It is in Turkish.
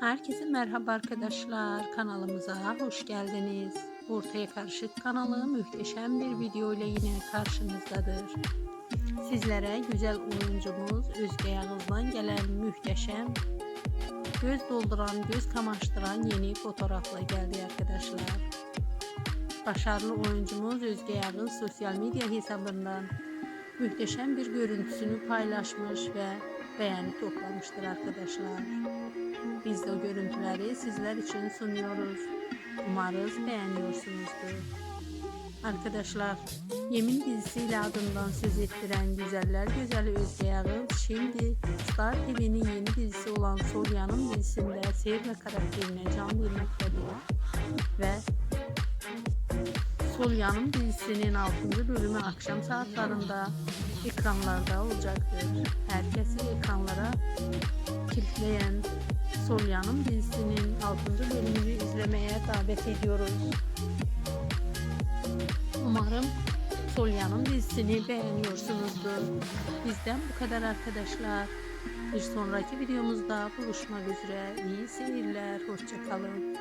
Herkese merhaba arkadaşlar. Kanalımıza hoş geldiniz. Ortaya Karışık kanalı muhteşem bir video ile yine karşınızdadır. Sizlere güzel oyuncumuz Özge Yağız'dan gelen muhteşem, göz dolduran, göz kamaştıran yeni fotoğrafla geldi arkadaşlar. Başarılı oyuncumuz Özge Yağız sosyal medya hesabından muhteşem bir görüntüsünü paylaşmış ve beğeni toplamıştır arkadaşlar. Biz de o görüntüleri sizler için sunuyoruz. Umarız beğeniyorsunuzdur. Arkadaşlar, Yemin dizisiyle adından söz ettiren Güzeller Güzeli Özge şimdi Star TV'nin yeni dizisi olan Solya'nın dizisinde Sevme karakterine can vermektedir. Ve Solya'nın dizisinin 6. bölümü akşam saatlerinde ekranlarda olacaktır. Herkesi ekranlara kilitleyen Solya'nın dizisinin 6. bölümünü izlemeye davet ediyoruz. Umarım Solya'nın dizisini beğeniyorsunuzdur. Bizden bu kadar arkadaşlar. Bir sonraki videomuzda buluşmak üzere. İyi seyirler. Hoşçakalın.